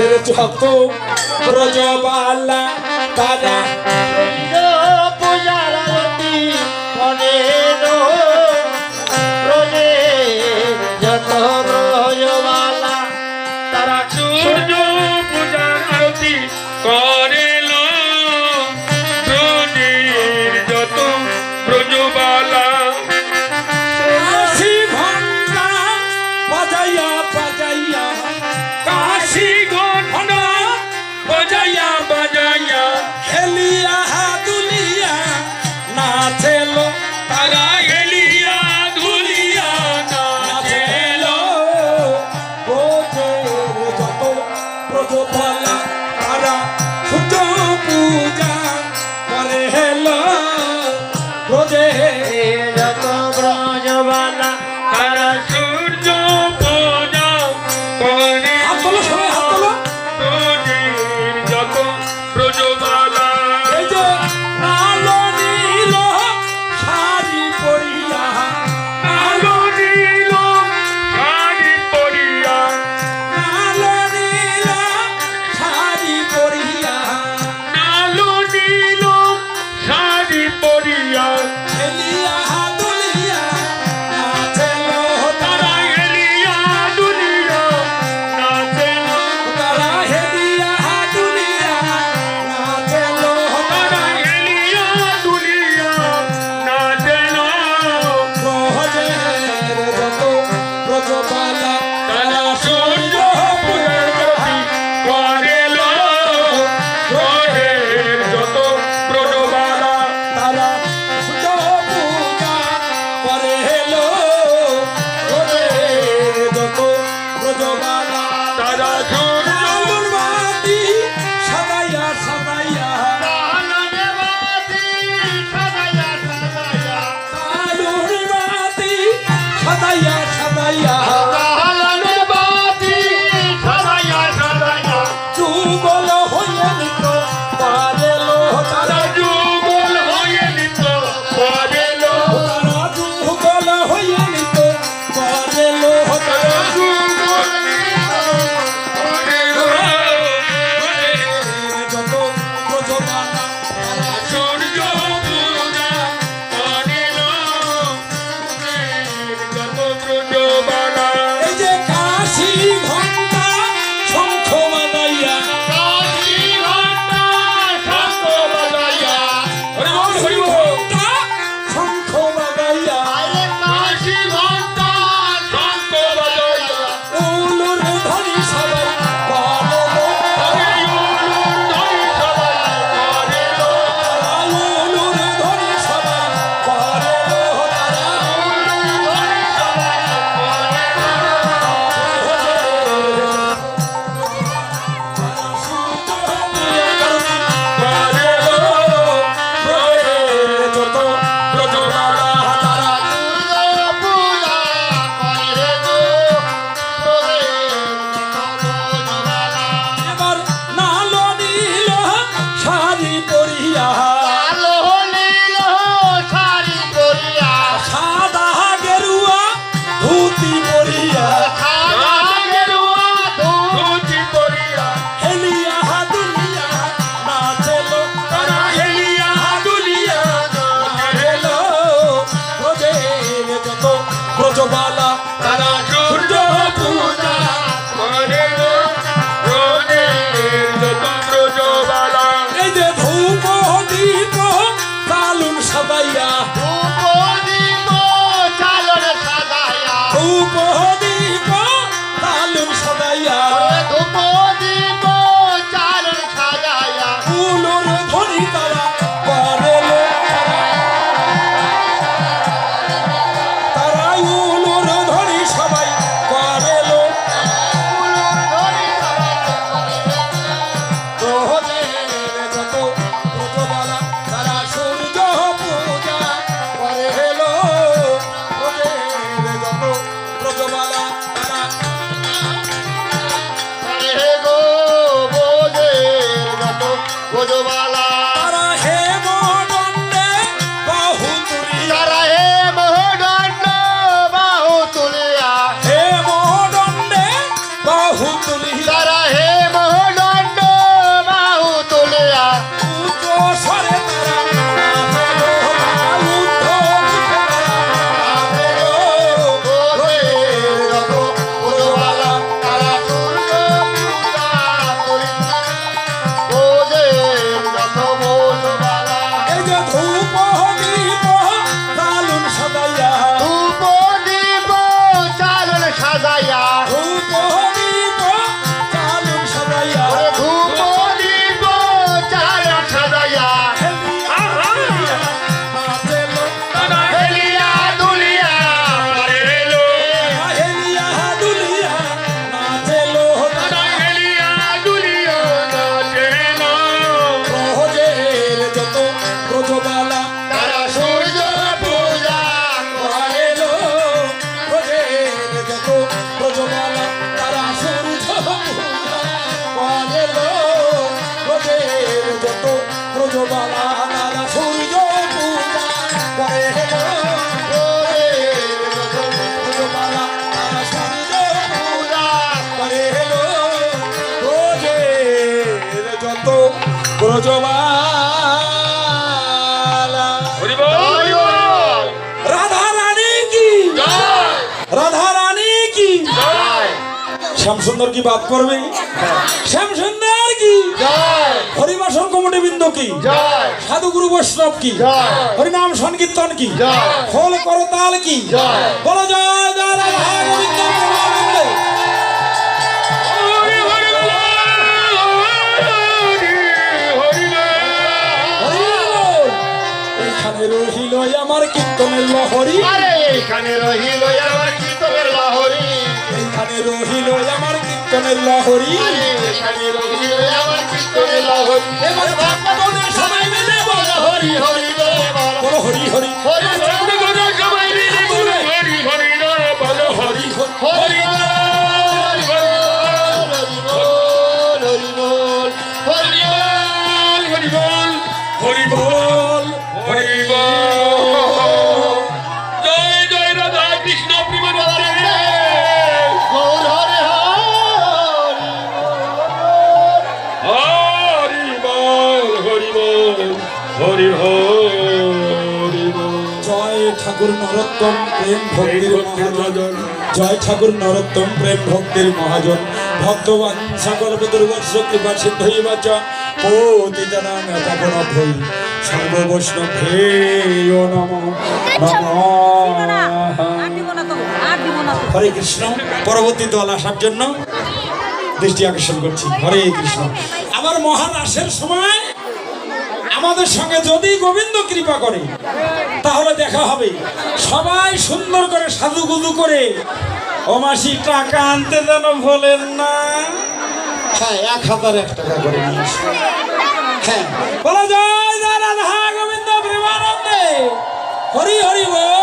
এর চক ব্রজবালা তারা পূজারতী মনে রোজে যত ব্রজবালা তারা সূর্য পূজারতী কর। গোপালা তারা ছোট পূজা করে হেল। প্রজে যত Maria. ব্রজবালা হরি বল হরি বল রাধা রানী কি? রাধা রানী কি শ্যামসুন্দর কি বাদ করবে শ্যামসুন্দর কি? হরিবাসন কমিটি বৃন্দ কি? সাধুগুরু বৈষ্ণব কি। হরিনাম সংকীর্তন কি। খোল করতাল কি। বলো জয় জয় রাধা কীর্তনের লহরি। এখানে রহিল আমার কীর্তনের লাহরি। এইখানে রহিল আমার কীর্তনের লহরি। এখানে রহিল আমার কীর্তনের লাহরি। এবার ভক্তগণের সবাই মিলে বলো হরি হরি বলো। হরি। হরি হরি। ঠাকুর নরোত্তম প্রেম ভক্তির মহাজন। জয় ঠাকুর নরোত্তম প্রেম ভক্তির মহাজন। ভক্তবান সকল দুর্বর্ষ কৃপা সিদ্ধ হইবাচ পতিতানাং পাবন ভৈ সর্ব বৈষ্ণব হে নম। হরে কৃষ্ণ। পরবর্তী দল আসার জন্য দৃষ্টি আকর্ষণ করছি। হরে কৃষ্ণ। আবার মহান আসের সময় আমাদের সঙ্গে যদি গোবিন্দ কৃপা করে তাহলে দেখা হবে। সবাই সুন্দর করে সাজুগুজু করে ও মাসি টাকা আনতে যেন ভোলেন না। হ্যাঁ এক হাজার এক টাকা করে হ্যাঁ। বলা যায় রাধা গোবিন্দ প্রেমানন্দে। হরি হরি বল।